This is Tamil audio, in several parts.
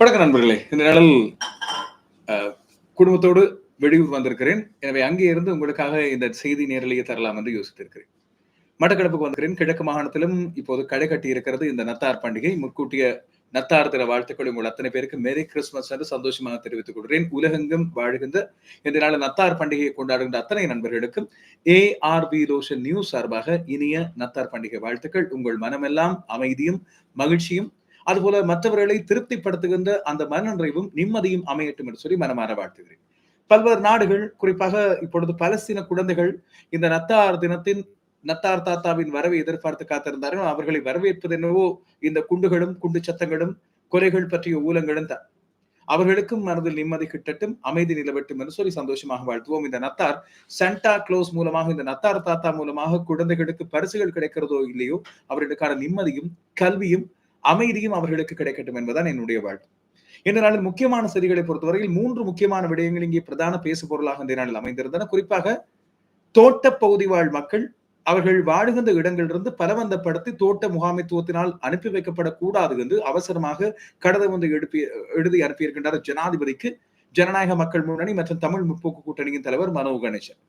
வணக்கம் நண்பர்களே. இந்த நிழல் குடும்பத்தோடு வெளியூர் வந்திருக்கிறேன். எனவே அங்கே இருந்து உங்களுக்காக இந்த செய்தி நேரலையை தரலாம் என்று யோசித்திருக்கிறேன். மட்டக்களப்புக்கு வந்திருக்கிறேன். கிழக்கு மாகாணத்திலும் இப்போது கடை கட்டி இருக்கிறது இந்த நத்தார் பண்டிகை. முற்கூட்டிய நத்தார் தின வாழ்த்துக்கள் உங்கள் அத்தனை பேருக்கு மேரி கிறிஸ்துமஸ் என்று சந்தோஷமாக தெரிவித்துக் கொள்கிறேன். உலகெங்கும் வாழ்கின்ற இந்த நாள் நத்தார் பண்டிகையை கொண்டாடுகின்ற அத்தனை நண்பர்களுக்கும் ஏஆர்பி ரோஷன் நியூஸ் சார்பாக இனிய நத்தார் பண்டிகை வாழ்த்துக்கள். உங்கள் மனமெல்லாம் அமைதியும் மகிழ்ச்சியும் அதுபோல மற்றவர்களை திருப்திப்படுத்துகின்ற அந்த மனநிறைவும் நிம்மதியும் அமையட்டும் என்று சொல்லி மனமாற வாழ்த்துகிறேன். பல்வேறு நாடுகள் குறிப்பாக இப்பொழுது பலஸ்தீன குழந்தைகள் இந்த நத்தார் தினத்தின் நத்தார் தாத்தாவின் வரவை எதிர்பார்த்து காத்திருந்தார்கள். அவர்களை வரவேற்பது என்னவோ இந்த குண்டுகளும் குண்டு சத்தங்களும் கொலைகள் பற்றிய ஊலங்களும் தான். அவர்களுக்கும் மனதில் நிம்மதி கிட்டட்டும் அமைதி நிலவட்டும் என்று சொல்லி சந்தோஷமாக வாழ்த்துவோம். இந்த நத்தார் சண்டா க்ளோஸ் மூலமாக இந்த நத்தார் தாத்தா மூலமாக குழந்தைகளுக்கு பரிசுகள் கிடைக்கிறதோ இல்லையோ அவர்களுக்கான நிம்மதியும் கல்வியும் அமைதியும் அவர்களுக்கு கிடைக்கட்டும் என்பதுதான் என்னுடைய வாழ்த்து இந்த நாளில் முக்கியமான செய்திகளை பொறுத்தவரையில் மூன்று முக்கியமான விடயங்கள் இங்கே பிரதான பேசு பொருளாக இந்த நாளில் அமைந்திருந்தன. குறிப்பாக தோட்ட பகுதி வாழ் மக்கள் அவர்கள் வாழுகின்ற இடங்களிலிருந்து பலவந்தப்படுத்தி தோட்ட முகாமைத்துவத்தினால் அனுப்பி வைக்கப்படக்கூடாது என்று அவசரமாக கடிதம் வந்து எழுப்பி எழுதி அனுப்பியிருக்கின்றார் ஜனாதிபதிக்கு ஜனநாயக மக்கள் முன்னணி மற்றும் தமிழ் முற்போக்கு கூட்டணியின் தலைவர் மனோ கணேசன்.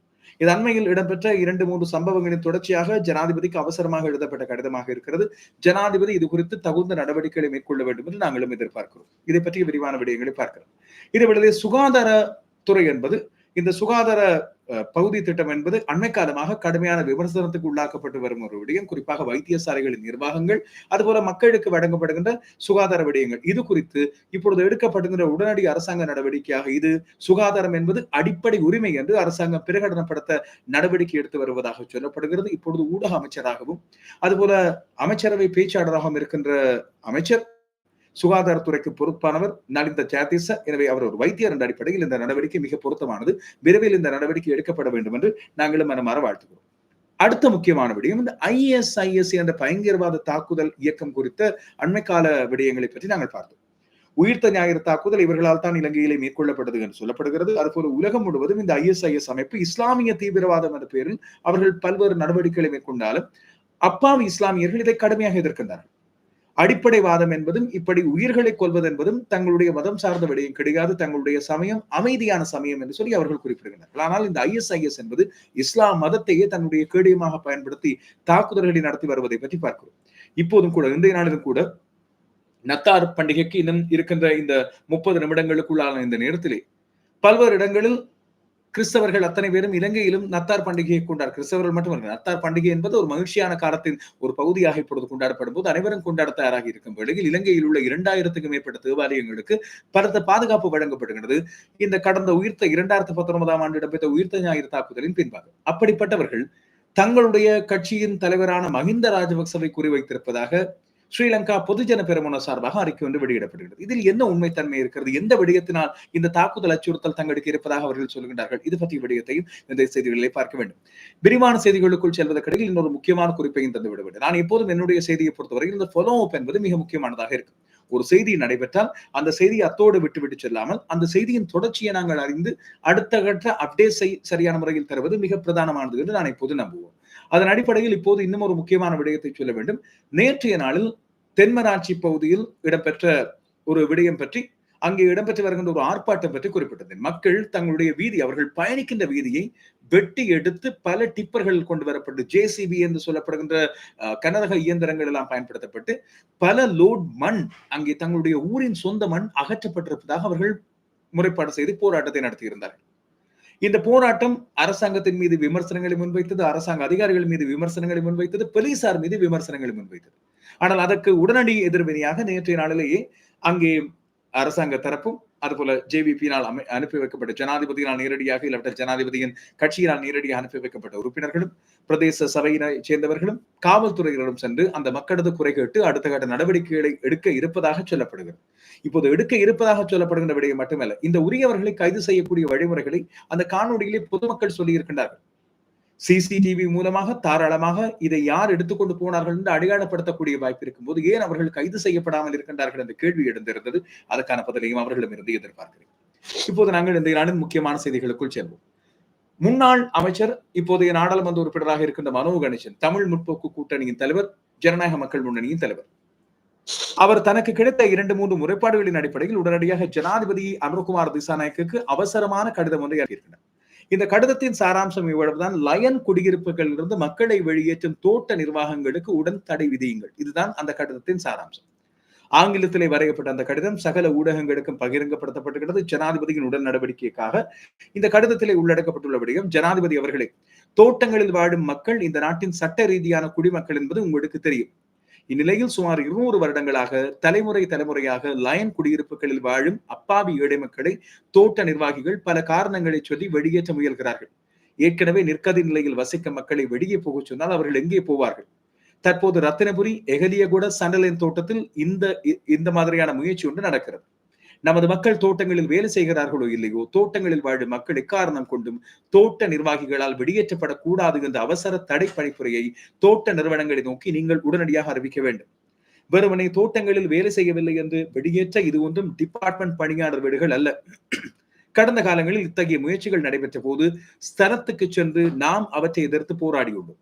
இது அண்மையில் இடம்பெற்ற இரண்டு மூன்று சம்பவங்களின் தொடர்ச்சியாக ஜனாதிபதிக்கு அவசரமாக எழுதப்பட்ட கடிதமாக இருக்கிறது. ஜனாதிபதி இது குறித்து தகுந்த நடவடிக்கைகளை மேற்கொள்ள வேண்டும் என்று நாங்களும் எதிர்பார்க்கிறோம். இதை பற்றிய விரிவான விடயங்களை பார்க்கிறோம் இதுவிடலே சுகாதாரத்துறை என்பது இந்த சுகாதார அஹ், பகுதி திட்டம் என்பது அண்மை காலமாக கடுமையான விமர்சனத்துக்கு உள்ளாக்கப்பட்டு வரும் ஒரு விடயம். குறிப்பாக வைத்தியசாலைகளின் நிர்வாகங்கள் அதுபோல மக்களுக்கு வழங்கப்படுகின்ற சுகாதார விடயங்கள். இது குறித்து இப்பொழுது எடுக்கப்படுகின்ற உடனடி அரசாங்க நடவடிக்கையாக இது சுகாதாரம் என்பது அடிப்படை உரிமை என்று அரசாங்கம் பிரகடனப்படுத்த நடவடிக்கை எடுத்து வருவதாக சொல்லப்படுகிறது. இப்பொழுது ஊடக அமைச்சராகவும் அதுபோல அமைச்சரவை பேச்சாளராகவும் இருக்கின்ற அமைச்சர் சுகாதாரத்துறைக்கு பொறுப்பானவர் நலிந்த சாத்திச எனவே அவர் ஒரு வைத்தியர் என்ற அடிப்படையில் இந்த நடவடிக்கை மிக பொருத்தமானது. விரைவில் இந்த நடவடிக்கை எடுக்கப்பட வேண்டும் என்று நாங்களும் மனமாற வாழ்த்துகிறோம். அடுத்த முக்கியமான விடயம் இந்த ஐஎஸ்ஐஎஸ் என்ற பயங்கரவாத தாக்குதல் இயக்கம் குறித்த அண்மைக்கால விடயங்களை பற்றி நாங்கள் பார்த்தோம். உயிர்த்த ஞாயிறு தாக்குதல் இவர்களால் தான் இலங்கையிலே மேற்கொள்ளப்பட்டது என்று சொல்லப்படுகிறது. அதுபோல உலகம் முழுவதும் இந்த ஐஎஸ்ஐஎஸ் அமைப்பு இஸ்லாமிய தீவிரவாதம் என்ற பெயரில் அவர்கள் பல்வேறு நடவடிக்கைகளை மேற்கொண்டாலும் அப்பாவி இஸ்லாமியர்கள் இதை கடுமையாக எதிர்க்கின்றனர். அடிப்படைவாதம் என்பதும் இப்படி உயிர்களை கொல்வது என்பதும் தங்களுடைய மதம் சார்ந்த விடயம் கிடையாது. தங்களுடைய சமயம் அமைதியான சமயம் என்று சொல்லி அவர்கள் குறிப்பிடுகின்றனர். ஆனால் இந்த ஐஎஸ்ஐஎஸ் என்பது இஸ்லாம் மதத்தையே தன்னுடைய கேடயமாக பயன்படுத்தி தாக்குதல்களை நடத்தி வருவதை பற்றி பார்க்கிறோம். இப்போதும் கூட இன்றைய நாளிலும் கூட நத்தார் பண்டிகைக்கு இன்னும் இருக்கின்ற இந்த முப்பது நிமிடங்களுக்குள்ளான இந்த நேரத்திலே பல்வேறு இடங்களில் கிறிஸ்தவர்கள் அத்தனை பேரும் இலங்கையிலும் நத்தார் பண்டிகையை கொண்டார். கிறிஸ்தவர்கள் மட்டுமல்ல நத்தார் பண்டிகை என்பது ஒரு மகிழ்ச்சியான காலத்தின் ஒரு பகுதியாக இப்பொழுது கொண்டாடப்படும் போது அனைவரும் கொண்டாட தயாராக இருக்கும் வேளையில் இலங்கையில் உள்ள இரண்டாயிரத்துக்கும் மேற்பட்ட தேவாலயங்களுக்கு பலத்த பாதுகாப்பு வழங்கப்படுகிறது இந்த கடந்த உயிர்த்த இரண்டாயிரத்தி பத்தொன்பதாம் ஆண்டு இடம்பெற்ற உயிர்த்த ஞாயிறு தாக்குதலின் பின்பாக அப்படிப்பட்டவர்கள் தங்களுடைய கட்சியின் தலைவரான மஹிந்த ராஜபக்சவை குறிவைத்திருப்பதாக ஸ்ரீலங்கா பொதுஜன பெருமன சார்பாக அறிக்கை ஒன்று வெளியிடப்படுகிறது இதில் என்ன உண்மைத்தன்மை இருக்கிறது? எந்த விடயத்தினால் இந்த தாக்குதல் அச்சுறுத்தல் தங்களுக்கு இருப்பதாக அவர்கள் சொல்கின்றார்கள் இது பற்றிய விடயத்தையும் இந்த செய்திகளை பார்க்க வேண்டும். விரிவான செய்திகளுக்குள் செல்வதற்கிடையில் இன்னொரு முக்கியமான குறிப்பையும் தந்து விட வேண்டும் நான் எப்போதும் என்னுடைய செய்தியை பொறுத்தவரையில் இந்த ஃபாலோ அப் என்பது மிக முக்கியமானதாக இருக்கும். ஒரு செய்தி நடைபெற்றால் அந்த செய்தியை அத்தோடு விட்டுவிட்டு செல்லாமல் அந்த செய்தியின் தொடர்ச்சியை நாங்கள் அறிந்து அடுத்த கட்ட அப்டேட் சரியான முறையில் தருவது மிக பிரதானமானது என்று நான் இப்போது நம்புவோம். அதன் அடிப்படையில் இப்போது இன்னும் ஒரு முக்கியமான விடயத்தை சொல்ல வேண்டும். நேற்றைய நாளில் தென்மராட்சி பகுதியில் இடம்பெற்ற ஒரு விடயம் பற்றி அங்கே இடம்பெற்று வருகின்ற ஒரு ஆர்ப்பாட்டம் பற்றி குறிப்பிட்டது. மக்கள் தங்களுடைய வீதி அவர்கள் பயணிக்கின்ற வீதியை வெட்டி எடுத்து பல டிப்பர்கள் கொண்டு வரப்பட்டு ஜேசிபி என்று சொல்லப்படுகின்ற அஹ், கனரக இயந்திரங்கள் எல்லாம் பயன்படுத்தப்பட்டு பல லோட் மண் அங்கே தங்களுடைய ஊரின் சொந்த மண் அகற்றப்பட்டிருப்பதாக அவர்கள் முறைப்பாடு செய்து போராட்டத்தை நடத்தியிருந்தார்கள். இந்த போராட்டம் அரசாங்கத்தின் மீது விமர்சனங்களை முன்வைத்தது அரசாங்க அதிகாரிகள் மீது விமர்சனங்களை முன்வைத்தது போலீசார் மீது விமர்சனங்களை முன்வைத்தது. ஆனால் அதற்கு உடனடி எதிர்வினையாக நேற்றைய நாளிலேயே அங்கே அரசாங்க தரப்பும் அதுபோல ஜேவிபியினால் அமை அனுப்பி வைக்கப்பட்ட ஜனாதிபதியினால் நேரடியாக இல்லாவிட்டால் ஜனாதிபதியின் கட்சியினால் நேரடியாக அனுப்பி வைக்கப்பட்ட உறுப்பினர்களும் பிரதேச சபையினை சேர்ந்தவர்களும் காவல்துறையினரும் சென்று அந்த மக்களது குறை கேட்டு அடுத்த கட்ட நடவடிக்கைகளை எடுக்க இருப்பதாக சொல்லப்படுகிறது. இப்போது எடுக்க இருப்பதாக சொல்லப்படுகின்ற விடயம் மட்டுமல்ல இந்த உரியவர்களை கைது செய்யக்கூடிய வழிமுறைகளை அந்த காணொலியிலே பொதுமக்கள் சொல்லி இருக்கின்றார்கள் சிசிடிவி மூலமாக தாராளமாக இதை யார் எடுத்துக்கொண்டு போனார்கள் என்று அடையாளப்படுத்தக்கூடிய வாய்ப்பு இருக்கும்போது ஏன் அவர்கள் கைது செய்யப்படாமல் இருக்கின்றார்கள் என்ற கேள்வி எழுந்திருந்தது. அதற்கான பதிலையும் அவர்களிடமிருந்து எதிர்பார்க்கிறேன். இப்போது நாங்கள் இந்த நாளின் முக்கியமான செய்திகளுக்குள் செல்வோம். முன்னாள் அமைச்சர் இப்போதைய நாடாளுமன்ற உறுப்பினராக இருக்கின்ற மனோ கணேசன் தமிழ் முற்போக்கு கூட்டணியின் தலைவர் ஜனநாயக மக்கள் முன்னணியின் தலைவர். அவர் தனக்கு கிடைத்த இரண்டு மூன்று முறைப்பாடுகளின் அடிப்படையில் உடனடியாக ஜனாதிபதி அமர்குமார் திசாநாயக்கு அவசரமான கடிதம் ஒன்றை அனுப்பியிருக்கிறார் இந்த கடிதத்தின் சாராம்சம் இவ்வளவுதான். லயன் குடியிருப்புகளிலிருந்து மக்களை வெளியேற்றும் தோட்ட நிர்வாகங்களுக்கு உடன் தடை விதியுங்கள். இதுதான் அந்த கடிதத்தின் சாராம்சம். ஆங்கிலத்திலே வரையப்பட்ட அந்த கடிதம் சகல ஊடகங்களுக்கும் பகிரங்கப்படுத்தப்பட்டுகிறது ஜனாதிபதியின் உடல் நடவடிக்கைக்காக இந்த கடிதத்திலே உள்ளடக்கப்பட்டுள்ள விடயம் ஜனாதிபதி அவர்களே தோட்டங்களில் வாழும் மக்கள் இந்த நாட்டின் சட்ட ரீதியான குடிமக்கள் என்பது உங்களுக்கு தெரியும். இந்நிலையில் சுமார் இருநூறு வருடங்களாக தலைமுறை தலைமுறையாக லயன் குடியிருப்புகளில் வாழும் அப்பாவி ஏழை மக்களை தோட்ட நிர்வாகிகள் பல காரணங்களை சொல்லி வெளியேற்ற முயல்கிறார்கள். ஏற்கனவே நிற்கதி நிலையில் வசிக்க மக்களை வெளியே போகச் சொன்னால் அவர்கள் எங்கே போவார்கள்? தற்போது ரத்தினபுரி எகலியகுட சண்டலின் தோட்டத்தில் இந்த இந்த மாதிரியான முயற்சி ஒன்று நடக்கிறது. நமது மக்கள் தோட்டங்களில் வேலை செய்கிறார்களோ இல்லையோ தோட்டங்களில் வாழும் மக்கள் எக்காரணம் கொண்டும் தோட்ட நிர்வாகிகளால் வெளியேற்றப்படக்கூடாது என்ற அவசர தடை பணிப்புரையை தோட்ட நிறுவனங்களை நோக்கி நீங்கள் உடனடியாக அறிவிக்க வேண்டும். வெறுமனே தோட்டங்களில் வேலை செய்யவில்லை என்று வெளியேற்ற இது ஒன்றும் டிபார்ட்மெண்ட் பணியாளர் வீடுகள் அல்ல. கடந்த காலங்களில் இத்தகைய முயற்சிகள் நடைபெற்ற போது ஸ்தலத்துக்கு சென்று நாம் அவற்றை எதிர்த்து போராடியுள்ளோம்.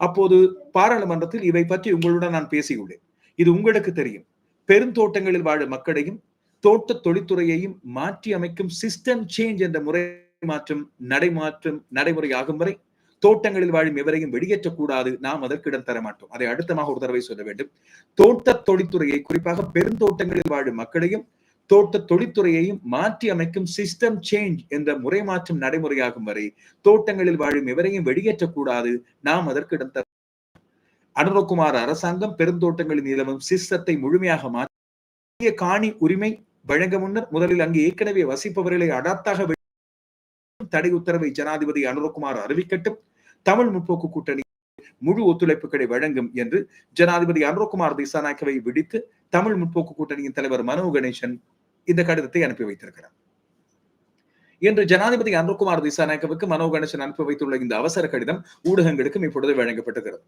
அப்போது பாராளுமன்றத்தில் இவை பற்றி உங்களுடன் நான் பேசியுள்ளேன். இது உங்களுக்கு தெரியும். பெருந்தோட்டங்களில் வாழும் மக்களையும் தோட்ட தொழில்துறையையும் மாற்றி அமைக்கும் சிஸ்டம் சேஞ்ச் என்ற முறை மாற்றம் நடைமாற்றம் நடைமுறையாகும் வரை தோட்டங்களில் வாழும் எவரையும் வெளியேற்றக்கூடாது நாம் அதற்கு இடம் தர மாட்டோம். அதை அடுத்தமாக ஒரு தடவை சொல்ல வேண்டும். தோட்ட தொழில்துறையை குறிப்பாக பெருந்தோட்டங்களில் வாழும் மக்களையும் தோட்ட தொழில்துறையையும் மாற்றி அமைக்கும் சிஸ்டம் சேஞ்ச் என்ற முறை மாற்றம் நடைமுறையாகும் வரை தோட்டங்களில் வாழும் எவரையும் வெளியேற்றக்கூடாது நாம் அதற்கு இடம் தர அனுரகுமார் அரசாங்கம் பெருந்தோட்டங்களில் நிலவும் சிஸ்டத்தை முழுமையாக மாற்றிய காணி உரிமை வழங்க முன்னர் முதலில் அங்கு ஏற்கனவே வசிப்பவர்களை அடாத்தாக தடை உத்தரவை ஜனாதிபதி அனுரகுமார் அறிவிக்கட்டும். தமிழ் முற்போக்கு கூட்டணி முழு ஒத்துழைப்புகளை வழங்கும் என்று ஜனாதிபதி அனுரகுமார் திசாநாயக்கவை விடுத்து தமிழ் முற்போக்கு கூட்டணியின் தலைவர் மனோ கணேசன் இந்த கடிதத்தை அனுப்பி வைத்திருக்கிறார். இன்று ஜனாதிபதி அனுர்குமார் திசாநாயக்கவுக்கு மனோ கணேசன் அனுப்பி வைத்துள்ள இந்த அவசர கடிதம் ஊடகங்களுக்கும் இப்பொழுது வழங்கப்பட்டுகிறது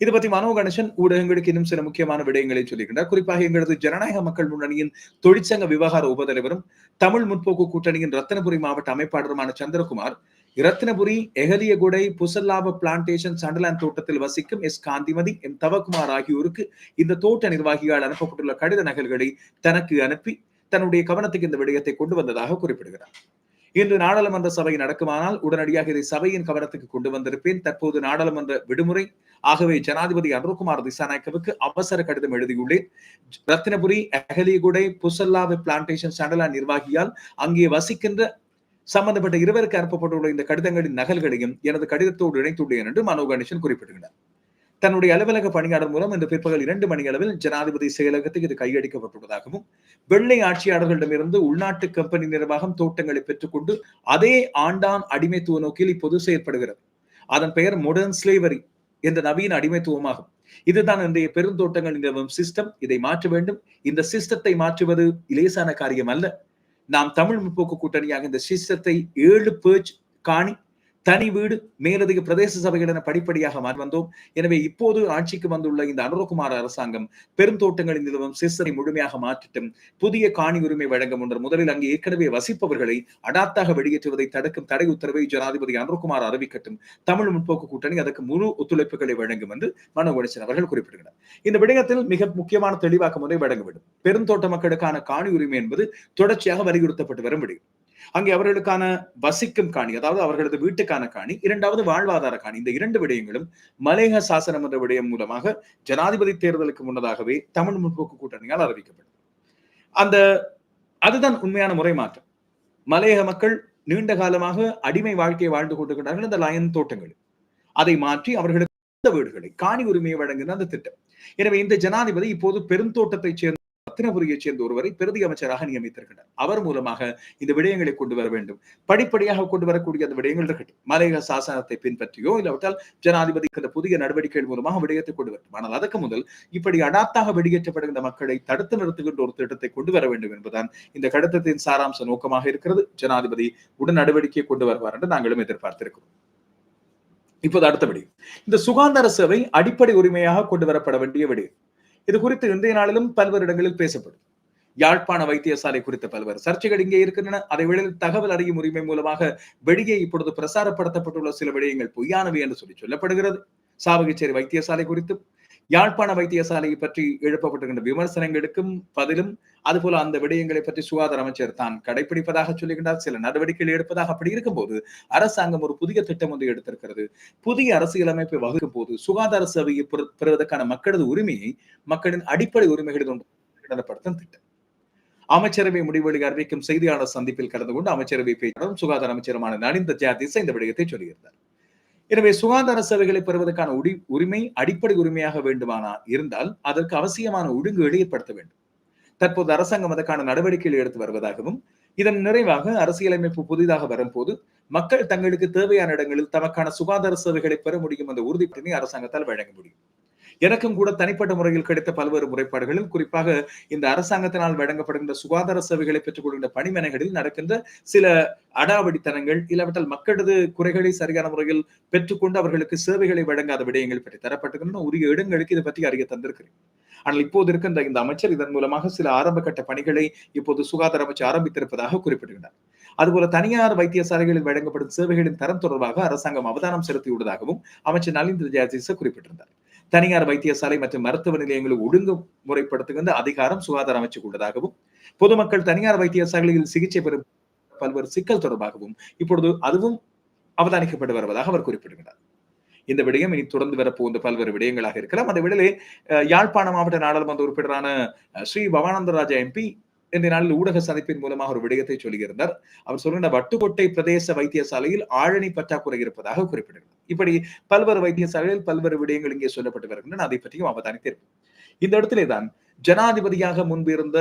இது பற்றி மனோ கணேசன் ஊடகங்களுக்கு இன்னும் சில முக்கியமான விடயங்களை சொல்லியிருக்கிறார். குறிப்பாக எங்களது ஜனநாயக மக்கள் முன்னணியின் தொழிற்சங்க விவகார உபதலைவரும் தமிழ் முற்போக்கு கூட்டணியின் ரத்தனபுரி மாவட்ட அமைப்பாளருமான சந்திரகுமார் ரத்னபுரி எகலியகுடை புசல்லாப பிளான்டேஷன் சண்டலாந்து தோட்டத்தில் வசிக்கும் எஸ். காந்திமதி எம். தவக்குமார் ஆகியோருக்கு இந்த தோட்ட நிர்வாகியால் அனுப்பப்பட்டுள்ள கடித நகல்களை தனக்கு அனுப்பி தன்னுடைய கவனத்துக்கு இந்த விடயத்தை கொண்டு வந்ததாக குறிப்பிடுகிறார். இன்று நாடாளுமன்ற சபை நடக்குமானால் உடனடியாக இதை சபையின் கவனத்துக்கு கொண்டு வந்திருப்பேன். தற்போது நாடாளுமன்ற விடுமுறை. ஆகவே ஜனாதிபதி அருண்குமார் திசாநாயக்கவுக்கு அவசர கடிதம் எழுதியுள்ளேன். ரத்தினபுரி அகலிகுடை புசல்லாவை பிளான்டேஷன் சண்டலா நிர்வாகியால் அங்கே வசிக்கின்ற சம்பந்தப்பட்ட இருவருக்கு அனுப்பப்பட்டுள்ள இந்த கடிதங்களின் நகல்களையும் எனது கடிதத்தோடு இணைத்துள்ளேன் என்று மனோ கணேசன் குறிப்பிடுகிறார். தன்னுடைய அலுவலக பணியாளர் மூலம் இந்த பிற்பகல் இரண்டு மணி அளவில் ஜனாதிபதி செயலகத்துக்கு இது கையளிக்கப்பட்டுள்ளதாகவும் வெள்ளை ஆட்சியாளர்களிடமிருந்து உள்நாட்டு கம்பெனி நிர்வாகம் தோட்டங்களை பெற்றுக்கொண்டு அதே ஆண்டாம் அடிமைத்துவ நோக்கில் இப்போது செயற்படுகிறது. அதன் பெயர் மொடர்ன் ஸ்லேவரி என்ற நவீன அடிமைத்துவமாகும். இதுதான் இன்றைய பெருந்தோட்டங்கள் நிலவும் சிஸ்டம் இதை மாற்ற வேண்டும். இந்த சிஸ்டத்தை மாற்றுவது இலேசான காரியம் அல்ல. நாம் தமிழ் முற்போக்கு கூட்டணியாக இந்த சிஸ்டத்தை ஏழு பேர்ச் காணி தனி வீடு மேலதிக பிரதேச சபைகள் என படிப்படியாக மாறி வந்தோம். எனவே இப்போது ஆட்சிக்கு வந்துள்ள இந்த அனுரகுமார் அரசாங்கம் பெருந்தோட்டங்களில் நிலவும் சிஸ்டரை முழுமையாக மாற்றிட்டும். புதிய காணி உரிமை வழங்க முன்னர் முதலில் அங்கு ஏற்கனவே வசிப்பவர்களை அடாத்தாக வெளியேற்றுவதை தடுக்கும் தடை உத்தரவை ஜனாதிபதி அனுரகுமார் அறிவிக்கட்டும். தமிழ் முற்போக்கு கூட்டணி அதற்கு முழு ஒத்துழைப்புகளை வழங்கும் என்று மனோ கணேசன் அவர்கள் குறிப்பிடுகிறார். இந்த விடயத்தில் மிக முக்கியமான தெளிவாக்கம் ஒன்றை வழங்க வேண்டும் பெருந்தோட்ட மக்களுக்கான காணி உரிமை என்பது தொடர்ச்சியாக வலியுறுத்தப்பட்டு வரும் விடயம். அங்கே அவர்களுக்கான வசிக்கும் காணி அதாவது அவர்களது வீட்டுக்கான காணி இரண்டாவது வாழ்வாதார காணி. இந்த இரண்டு விடயங்களும் மலேக சாசனம் என்ற விடயம் மூலமாக ஜனாதிபதி தேர்தலுக்கு முன்னதாகவே தமிழ் முற்போக்கு கூட்டணியால் அறிவிக்கப்படும் அந்த அதுதான் உண்மையான முறை மாற்றம். மலையக மக்கள் நீண்ட காலமாக அடிமை வாழ்க்கையை வாழ்ந்து கொண்டிருக்கிறார்கள் இந்த லயன் தோட்டங்கள். அதை மாற்றி அவர்களுக்கு வீடுகளை காணி உரிமையை வழங்குகிற அந்த திட்டம். எனவே இந்த ஜனாதிபதி இப்போது பெருந்தோட்டத்தை சேர்ந்த ரத்தினபுரியைச் சேர்ந்த ஒருவரை பிரதி அமைச்சராக நியமித்திருக்கிறார். அவர் மூலமாக இந்த விடயங்களை கொண்டு வர வேண்டும். படிப்படியாக கொண்டு வரக்கூடிய அந்த விடயங்கள் இருக்கட்டும். மலையக சாசனத்தை பின்பற்றியோ இல்லாவிட்டால் ஜனாதிபதி இந்த புதிய நடவடிக்கைகள் மூலமாக விடயத்தை கொண்டு வரட்டும். ஆனால் அதற்கு முதல் இப்படி அடாத்தாக வெளியேற்றப்படுகின்ற மக்களை தடுத்து நிறுத்துகின்ற ஒரு திட்டத்தை கொண்டு வர வேண்டும் என்பதுதான் இந்த கடிதத்தின் சாராம்ச நோக்கமாக இருக்கிறது. ஜனாதிபதி உடன் நடவடிக்கை கொண்டு வருவார் என்று நாங்களும் எதிர்பார்த்திருக்கிறோம். இப்போது அடுத்தபடி இந்த சுகாதார சேவை அடிப்படை உரிமையாக கொண்டு வரப்பட வேண்டிய விடயம். இது குறித்து இன்றைய நாளிலும் பல்வேறு இடங்களில் பேசப்படும். யாழ்ப்பாண வைத்தியசாலை குறித்த பல்வேறு சர்ச்சைகள் இங்கே இருக்கின்றன. அதை வெளியில் தகவல் அறியும் உரிமை மூலமாக வெளியே இப்பொழுது பிரசாரப்படுத்தப்பட்டுள்ள சில விடயங்கள் பொய்யானவை என்று சொல்லி சொல்லப்படுகிறது. சாவகச்சேரி வைத்தியசாலை குறித்து யாழ்ப்பாண வைத்தியசாலையை பற்றி எழுப்பப்பட்டிருக்கின்ற விமர்சனங்களுக்கும் பதிலும் அதுபோல அந்த விடயங்களை பற்றி சுகாதார அமைச்சர் தான் கடைபிடிப்பதாக சொல்லுகின்றார். சில நடவடிக்கைகள் எடுப்பதாக அப்படி இருக்கும்போது அரசாங்கம் ஒரு புதிய திட்டம் ஒன்று எடுத்திருக்கிறது. புதிய அரசியலமைப்பை வகுக்கும் போது சுகாதார சேவையை பெறுவதற்கான மக்களது உரிமையை மக்களின் அடிப்படை உரிமைகளில் ஒன்று திட்டம். அமைச்சரவை முடிவுகளை அறிவிக்கும் செய்தியாளர் சந்திப்பில் கலந்து கொண்டு அமைச்சரவை பேச்சாளரும் சுகாதார அமைச்சருமான நலிந்த ஜாதிச இந்த விடயத்தை சொல்லியிருந்தார். எனவே சுகாதார சேவைகளை பெறுவதற்கான உடி உரிமை அடிப்படை உரிமையாக வேண்டுமானா இருந்தால் அதற்கு அவசியமான ஒழுங்குகளை ஏற்படுத்த வேண்டும். தற்போது அரசாங்கம் அதற்கான நடவடிக்கைகள் எடுத்து வருவதாகவும் இதன் நிறைவாக அரசியலமைப்பு புதிதாக வரும்போது மக்கள் தங்களுக்கு தேவையான இடங்களில் தமக்கான சுகாதார சேவைகளை பெற முடியும் என்ற உறுதிப்படனை அரசாங்கத்தால் வழங்க முடியும். எனக்கும் கூட தனிப்பட்ட முறையில் கிடைத்த பல்வேறு முறைப்பாடுகளில் குறிப்பாக இந்த அரசாங்கத்தினால் வழங்கப்படுகின்ற சுகாதார சேவைகளை பெற்றுக் கொள்கின்ற பணிமனைகளில் நடக்கின்ற சில அடாவடித்தனங்கள் இல்லாவிட்டால் மக்களது குறைகளை சரியான முறையில் பெற்றுக்கொண்டு அவர்களுக்கு சேவைகளை வழங்காத விடயங்கள் பற்றி தரப்பட்டிருக்கின்றன. உரிய இடங்களுக்கு இதை பற்றி அறிய தந்திருக்கிறேன். ஆனால் இப்போது இருக்கின்ற இந்த அமைச்சர் இதன் மூலமாக சில ஆரம்ப கட்ட பணிகளை இப்போது சுகாதார அமைச்சர் ஆரம்பித்திருப்பதாக குறிப்பிடுகிறார் அதுபோல தனியார் வைத்தியசாலைகளில் வழங்கப்படும் சேவைகளின் தரம் தொடர்பாக அரசாங்கம் அவதானம் செலுத்தியுள்ளதாகவும் அமைச்சர் நலிந்த ஜாஜிச குறிப்பிட்டிருந்தார். தனியார் வைத்தியசாலை மற்றும் மருத்துவ நிலையங்களை ஒழுங்கு முறைப்படுத்துகின்ற அதிகாரம் சுகாதார அமைச்சுக்கு உள்ளதாகவும் பொதுமக்கள் தனியார் வைத்தியசாலைகளில் சிகிச்சை பெறும் பல்வேறு சிக்கல் தொடர்பாகவும் இப்பொழுது அதுவும் அவதானிக்கப்பட்டு வருவதாக அவர் குறிப்பிடுகிறார். இந்த விடயம் இனி தொடர்ந்து வரப்போகின்ற பல்வேறு விடயங்களாக இருக்கலாம். அந்த விடலே யாழ்ப்பாண மாவட்ட நாடாளுமன்ற உறுப்பினரான ஸ்ரீ பவானந்தராஜா எம்பி இந்த நாளில் ஊடக சந்திப்பின் மூலமாக ஒரு விடயத்தை சொல்லியிருந்தார். அவர் சொல்கின்ற வட்டுக்கோட்டை பிரதேச வைத்தியசாலையில் ஆழனி பற்றாக்குறை இருப்பதாக குறிப்பிடுகிறார். இப்படி பல்வேறு வைத்தியசாலைகளில் பல்வேறு விடயங்கள் இங்கே சொல்லப்பட்டு வருகின்றன. அதை பற்றியும் அவதானித்திருக்கும் இந்த இடத்திலே தான் ஜனாதிபதியாக முன்பு இருந்த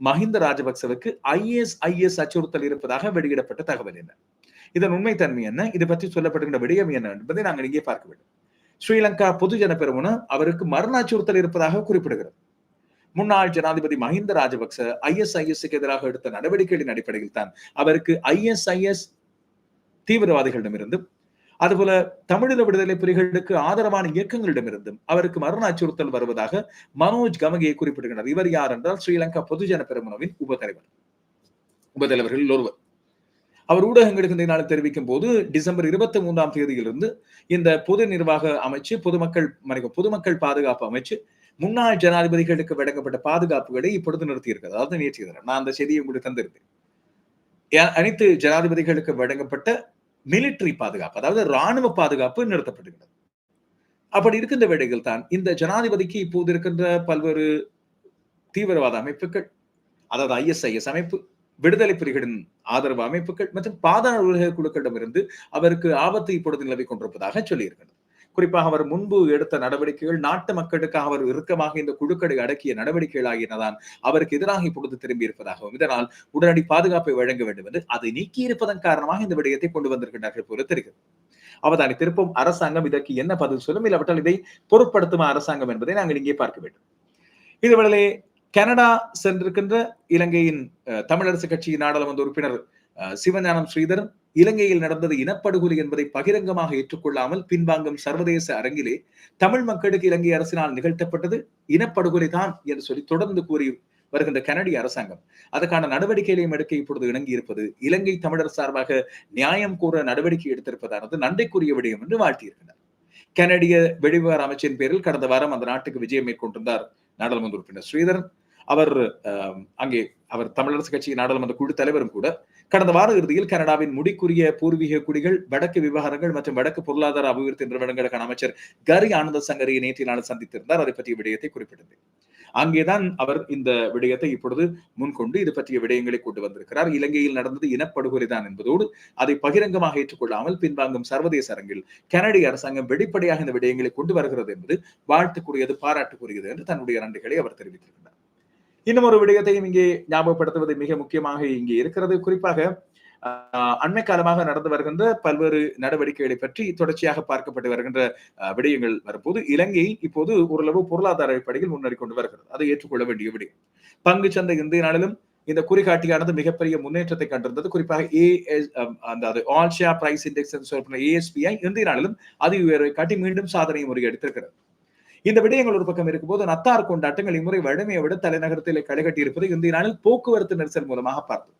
மஹிந்த ராஜபக்சவுக்கு ஐஎஸ் ஐஎஸ் அச்சுறுத்தல் இருப்பதாக வெளியிடப்பட்ட தகவல் என்ன? இதன் உண்மைத்தன்மை என்ன? இது பற்றி சொல்லப்படுகின்ற விடயம் என்ன என்பதை நாங்கள் இங்கே பார்க்க வேண்டும். ஸ்ரீலங்கா பொதுஜன பெருமன அவருக்கு மரண அச்சுறுத்தல் இருப்பதாக குறிப்பிடுகிறது. முன்னாள் ஜனாதிபதி மஹிந்த ராஜபக்ச ஐஎஸ்ஐஎஸ்க்கு எதிராக எடுத்த நடவடிக்கைகளின் அடிப்படையில் தான் அவருக்கு ஐஎஸ்ஐஎஸ் தீவிரவாதிகளிடமிருந்து அதுபோல தமிழீழ விடுதலை புலிகளுக்கு ஆதரவான இயக்கங்களிடமிருந்தும் அவருக்கு மரண அச்சுறுத்தல் வருவதாக மனோஜ் கமகையை குறிப்பிடுகின்றனர் இவர் யார் என்றால் ஸ்ரீலங்கா பொதுஜன பெருமனவின் உபத்தலைவர் உபதலைவர்களில் ஒருவர். அவர் ஊடகங்களுக்கு இந்த நாள் தெரிவிக்கும் போது டிசம்பர் இருபத்தி மூன்றாம் தேதியிலிருந்து இந்த பொது நிர்வாக அமைச்சு பொதுமக்கள் பொதுமக்கள் பாதுகாப்பு அமைச்சு முன்னாள் ஜனாதிபதிகளுக்கு வழங்கப்பட்ட பாதுகாப்புகளை இப்பொழுது நிறுத்தியிருக்கிறது. அதாவது நேற்று நான் அந்த செய்தியை உங்களுக்கு தந்திருந்தேன். அனைத்து ஜனாதிபதிகளுக்கு வழங்கப்பட்ட மிலிட்டரி பாதுகாப்பு அதாவது ராணுவ பாதுகாப்பு நிறுத்தப்படுகிறது அப்படி இருக்கின்ற வேடைகள் தான் இந்த ஜனாதிபதிக்கு இப்போது இருக்கின்ற பல்வேறு தீவிரவாத அமைப்புகள் அதாவது ஐஎஸ்ஐஎஸ் அமைப்பு விடுதலை புலிகளின் ஆதரவு அமைப்புகள் மற்றும் பாதாள உலக குழுக்களிடமிருந்து அவருக்கு ஆபத்து இப்பொழுது நிலவி கொண்டிருப்பதாக சொல்லியிருக்கிறது. குறிப்பாக அவர் முன்பு எடுத்த நடவடிக்கைகள் நாட்டு மக்களுக்காக அவர் இறுக்கமாக இந்த குழுக்களை அடக்கிய நடவடிக்கைகள் ஆகியனதான் அவருக்கு எதிராக இப்பொழுது திரும்பி இருப்பதாகவும் இதனால் உடனடி பாதுகாப்பை வழங்க வேண்டும் என்று அதை நீக்கி இருப்பதன் காரணமாக இந்த விடயத்தை கொண்டு வந்திருக்கின்றார்கள் போல தெரிகிறது. அவதானி திருப்பும் அரசாங்கம் இதற்கு என்ன பதில் சொல்லும்? இல்லாவிட்டால் இதை பொருட்படுத்துமா அரசாங்கம் என்பதை நாங்கள் இங்கே பார்க்க வேண்டும். இதுவேளை கனடா சென்றிருக்கின்ற இலங்கையின் தமிழரசு கட்சியின் நாடாளுமன்ற உறுப்பினர் சிவஞானம் ஸ்ரீதரன் இலங்கையில் நடந்தது இனப்படுகொலை என்பதை பகிரங்கமாக ஏற்றுக்கொள்ளாமல் பின்வாங்கும் சர்வதேச அரங்கிலே தமிழ் மக்களுக்கு இலங்கை அரசினால் நிகழ்த்தப்பட்டது இனப்படுகொலை தான் என்று சொல்லி தொடர்ந்து கூறி வருகின்ற கனடிய அரசாங்கம். அதற்கான நடவடிக்கைகளையும் எடுக்க இப்பொழுது இணங்கி இருப்பது இலங்கை தமிழர் சார்பாக நியாயம் கூற நடவடிக்கை எடுத்திருப்பதானது நன்றிக்குரிய விடயம் என்று வாழ்த்தியிருக்கிறார். கனடிய வெளிவிவகார அமைச்சின் பேரில் கடந்த வாரம் அந்த நாட்டுக்கு விஜயம் மேற்கொண்டிருந்தார் நாடாளுமன்ற உறுப்பினர் ஸ்ரீதரன். அவர் அங்கே அவர் தமிழரசு கட்சியின் நாடாளுமன்ற குழு தலைவரும் கூட கடந்த வார இறுதியில் கனடாவின் முடிக்குரிய பூர்வீக குடிகள் வடக்கு விவகாரங்கள் மற்றும் வடக்கு பொருளாதார அபிவிருத்தி நிறுவனங்களுக்கான அமைச்சர் கரி ஆனந்த சங்கரியை நேற்று நாள் சந்தித்திருந்தார். அதை பற்றிய விடயத்தை குறிப்பிட்டது அங்கேதான் அவர் இந்த விடயத்தை இப்பொழுது முன்கொண்டு இது பற்றிய விடயங்களை கொண்டு வந்திருக்கிறார். இலங்கையில் நடந்தது இனப்படுகொலை தான் என்பதோடு அதை பகிரங்கமாக ஏற்றுக்கொள்ளாமல் பின்வாங்கும் சர்வதேச அரங்கில் கனடிய அரசாங்கம் வெளிப்படையாக இந்த விடயங்களை கொண்டு வருகிறது என்பது வாழ்த்துக்குரியது பாராட்டுக்குரியது என்று தன்னுடைய நன்றிகளை அவர் தெரிவித்திருக்கிறார். இன்னும் ஒரு விடயத்தையும் இங்கே ஞாபகப்படுத்துவது மிக முக்கியமாக இங்கே இருக்கிறது. குறிப்பாக அண்மை காலமாக நடந்து வருகின்ற பல்வேறு நடவடிக்கைகளை பற்றி தொடர்ச்சியாக பார்க்கப்பட்டு வருகின்ற விடயங்கள் வரும்போது இலங்கை இப்போது ஓரளவு பொருளாதார அடிப்படையில் முன்னேறி கொண்டு வருகிறது. அதை ஏற்றுக்கொள்ள வேண்டிய விடயம். பங்கு சந்தை இந்திய நாளிலும் இந்த குறிகாட்டியானது மிகப்பெரிய முன்னேற்றத்தை கண்டிருந்தது. குறிப்பாக ஏ அந்த ஆல் ஷேர் பிரைஸ் இண்டெக்ஸ் சொல்லப்படுற ஏஎஸ்பிஐ இந்திய நாளிலும் அது உயர்வை காட்டி மீண்டும் சாதனை முறியடித்திருக்கிறது. இந்த விடயங்கள் ஒரு பக்கம் இருக்கும்போது நத்தார் கொண்டாட்டங்கள் இம்முறை வழமையை விட தலைநகரத்தில் களைகட்டி இருப்பதை இந்திய நாளில் போக்குவரத்து நெரிசல் மூலமாக பார்த்தோம்.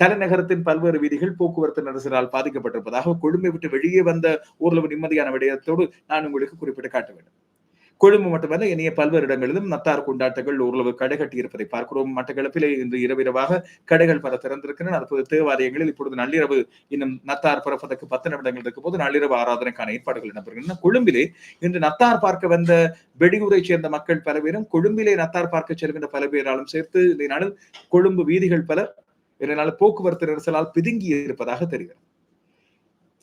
தலைநகரத்தின் பல்வேறு வீதிகள் போக்குவரத்து நெரிசலால் பாதிக்கப்பட்டிருப்பதாக கொழும்பை விட்டு வெளியே வந்த ஓரளவு நிம்மதியான விடயத்தோடு நான் உங்களுக்கு குறிப்பிட்டு காட்ட வேண்டும். கொழும்பு மட்டுமல்ல இனிய பல்வேறு இடங்களிலும் நத்தார் கொண்டாட்டங்கள் ஓரளவு கடை கட்டி இருப்பதை பார்க்கிறோம் மட்டக்களப்பிலே இன்று இரவிரவாக கடைகள் பல திறந்திருக்கின்றன. அற்புத தேவாலயங்களில் இப்பொழுது நள்ளிரவு இன்னும் நத்தார் பிறப்பதற்கு பத்து நிமிடங்கள் இருக்கும் போது நள்ளிரவு ஆராதனைக்கான ஏற்பாடுகள் நடைபெறுகின்றன. கொழும்பிலே இன்று நத்தார் பார்க்க வந்த வெடியூரை சேர்ந்த மக்கள் பல பேரும் கொழும்பிலே நத்தார் பார்க்க செல்கின்ற பல பேராலும் சேர்த்து இந்த நாளில் கொழும்பு வீதிகள் பல இதனால் போக்குவரத்து நெரிசலால் பிதுங்கி இருப்பதாக தெரிகிறது.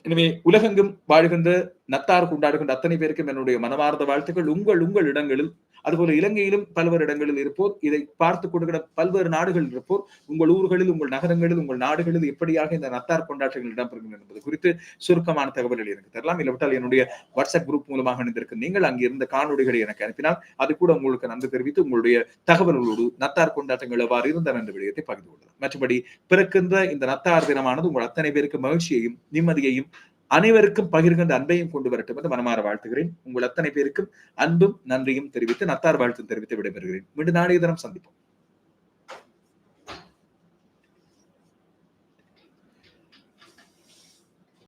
எனவே உலகெங்கும் வாழ்கின்ற நத்தார் கொண்டாடுகின்ற அத்தனை பேருக்கும் என்னுடைய மனமார்ந்த வாழ்த்துக்கள். உங்கள் உங்கள் இடங்களில் அதுபோல இலங்கையிலும் பல்வேறு இடங்களில் இருப்போர். இதை பார்த்து கொடுக்கிற பல்வேறு நாடுகளில் இருப்போர். உங்கள் ஊர்களில் உங்கள் நகரங்களில் உங்கள் நாடுகளில் எப்படியாக இந்த நத்தார் கொண்டாட்டங்கள் இடம்பெறுகின்றன என்பது குறித்து சுருக்கமான தகவல்கள் எனக்கு தரலாம். இல்லாவிட்டால் என்னுடைய வாட்ஸ்அப் குரூப் மூலமாக இணைந்திருக்க நீங்கள் அங்கிருந்த காணொலிகளை எனக்கு அனுப்பினால் அது கூட உங்களுக்கு நன்றி தெரிவித்து உங்களுடைய தகவல்களோடு நத்தார் கொண்டாட்டங்கள் எவ்வாறு இருந்தன என்ற விடயத்தை பகிர்ந்து கொள்ளலாம். மற்றபடி பிறக்கின்ற இந்த நத்தார் தினமானது உங்கள் அத்தனை பேருக்கு மகிழ்ச்சியையும் நிம்மதியையும் அனைவருக்கும் பகிர்கின்ற அன்பையும் கொண்டு வரட்டும் என்று மனமாற வாழ்த்துகிறேன். உங்கள் அத்தனை பேருக்கும் அன்பும் நன்றியும் தெரிவித்து நத்தார் வாழ்த்தும் தெரிவித்து விடைபெறுகிறேன். மீண்டும் நாளைய தினம் சந்திப்போம்.